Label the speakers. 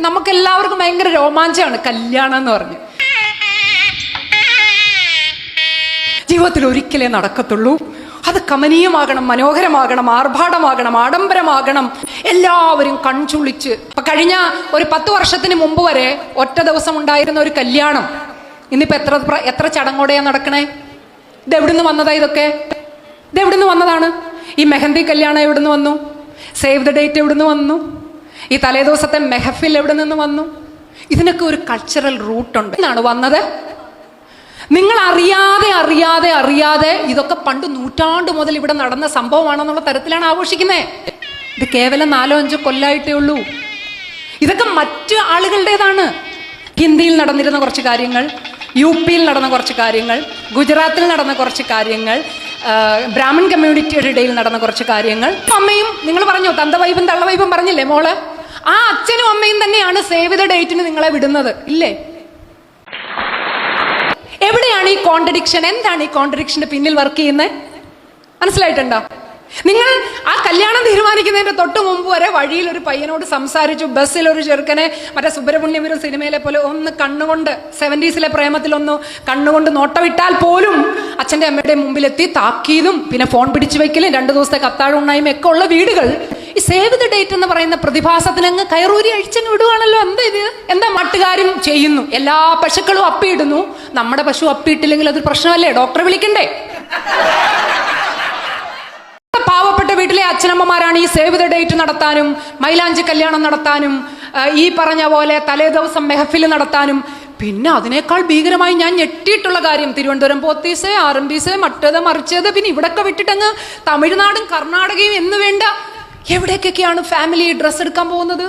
Speaker 1: നമുക്ക് എല്ലാവർക്കും ഭയങ്കര രോമാഞ്ചമാണ് കല്യാണം എന്ന് പറഞ്ഞ്. ജീവിതത്തിൽ ഒരിക്കലേ നടക്കത്തുള്ളൂ. അത് കമനീയമാകണം മനോഹരമാകണം ആർഭാടമാകണം ആഡംബരമാകണം. എല്ലാവരും കൺചുളിച്ച് ഇപ്പൊ കഴിഞ്ഞ ഒരു പത്ത് വർഷത്തിന് മുമ്പ് വരെ ഒറ്റ ദിവസം ഉണ്ടായിരുന്ന ഒരു കല്യാണം. ഇന്നിപ്പോ എത്ര എത്ര ചടങ്ങോടെയാ നടക്കണേ? ഇത് എവിടുന്ന് വന്നതാ ഇതൊക്കെ? ഇത് എവിടുന്ന് വന്നതാണ്? ഈ മെഹന്തി കല്യാണം എവിടുന്ന് വന്നു? സേവ് ദ ഡേറ്റ് എവിടുന്ന് വന്നു? ഈ തലേദിവസത്തെ മെഹഫിൽ എവിടെ നിന്ന് വന്നു? ഇതിനൊക്കെ ഒരു കൾച്ചറൽ റൂട്ടുണ്ട് എന്നാണ് വന്നത്? നിങ്ങൾ അറിയാതെ അറിയാതെ അറിയാതെ ഇതൊക്കെ പണ്ട് നൂറ്റാണ്ട് മുതൽ ഇവിടെ നടന്ന സംഭവമാണെന്നുള്ള തരത്തിലാണ് ആഘോഷിക്കുന്നത്. ഇത് കേവലം നാലോ അഞ്ചോ കൊല്ലായിട്ടേ ഉള്ളൂ. ഇതൊക്കെ മറ്റ് ആളുകളുടേതാണ്. ഹിന്ദിയിൽ നടന്നിരുന്ന കുറച്ച് കാര്യങ്ങൾ യു പിയിൽ നടന്ന കുറച്ച് കാര്യങ്ങൾ ഗുജറാത്തിൽ നടന്ന കുറച്ച് കാര്യങ്ങൾ ബ്രാഹ്മൺ കമ്മ്യൂണിറ്റിയുടെ ഇടയിൽ നടന്ന കുറച്ച് കാര്യങ്ങൾ. അമ്മയും നിങ്ങൾ പറഞ്ഞോ തന്തവൈബും തള്ളവൈബും പറഞ്ഞില്ലേ മോൾ? ആ അച്ഛനും അമ്മയും തന്നെയാണ് സേവ് ദ ഡേറ്റിന് നിങ്ങളെ വിടുന്നത് ഇല്ലേ? എവിടെയാണ് ഈ കോൺട്രഡിക്ഷൻ? എന്താണ് ഈ കോൺട്രഡിക്ഷന്റെ പിന്നിൽ വർക്ക് ചെയ്യുന്നത് മനസ്സിലായിട്ടുണ്ടോ? നിങ്ങൾ ആ കല്യാണം തീരുമാനിക്കുന്നതിന്റെ തൊട്ട് മുമ്പ് വരെ വഴിയിൽ ഒരു പയ്യനോട് സംസാരിച്ചു ബസ്സിൽ ഒരു ചെറുക്കനെ മറ്റേ സുബ്രഹ്മണ്യപുരം സിനിമയിലെ പോലെ ഒന്ന് കണ്ണുകൊണ്ട് സെവന്റീസിലെ പ്രേമത്തിൽ ഒന്ന് കണ്ണുകൊണ്ട് നോട്ടമിട്ടാൽ പോലും അച്ഛന്റെ അമ്മയുടെ മുമ്പിലെത്തി താക്കീതും പിന്നെ ഫോൺ പിടിച്ചു വയ്ക്കലും രണ്ട് ദിവസത്തെ കത്താഴുണ്ണായും ഉണ്ണായ്മ ഒക്കെ ഉള്ള വീടുകൾ. ഈ സേവ് ദ ഡേറ്റ് എന്ന് പറയുന്ന പ്രതിഭാസത്തിനങ്ങ് കയറൂരി അഴിച്ചങ്ങ് വിടുവാണല്ലോ. എന്താ ഇത്? എന്താ മട്ടുകാരും ചെയ്യുന്നു? എല്ലാ പശുക്കളും അപ്പിയിടുന്നു. നമ്മുടെ പശു അപ്പിയിട്ടില്ലെങ്കിൽ അതൊരു പ്രശ്നമല്ലേ? ഡോക്ടറെ വിളിക്കണ്ടേ? പാവപ്പെട്ട വീട്ടിലെ അച്ഛനമ്മമാരാണ് ഈ സേവ് ദ ഡേറ്റ് നടത്താനും മൈലാഞ്ചി കല്യാണം നടത്താനും ഈ പറഞ്ഞ പോലെ തലേ ദിവസം മെഹഫിൽ നടത്താനും. പിന്നെ അതിനേക്കാൾ ഭീകരമായി ഞാൻ ഞെട്ടിയിട്ടുള്ള കാര്യം. തിരുവനന്തപുരം പോത്തീസ് ആർ എം ബീസ് മറ്റേത് മറിച്ചത് പിന്നെ ഇവിടൊക്കെ വിട്ടിട്ടങ്ങ് തമിഴ്നാടും കർണാടകയും എന്ന് വേണ്ട എവിടേക്കൊക്കെയാണ് ഫാമിലി ഡ്രസ്സ് എടുക്കാൻ പോകുന്നത്?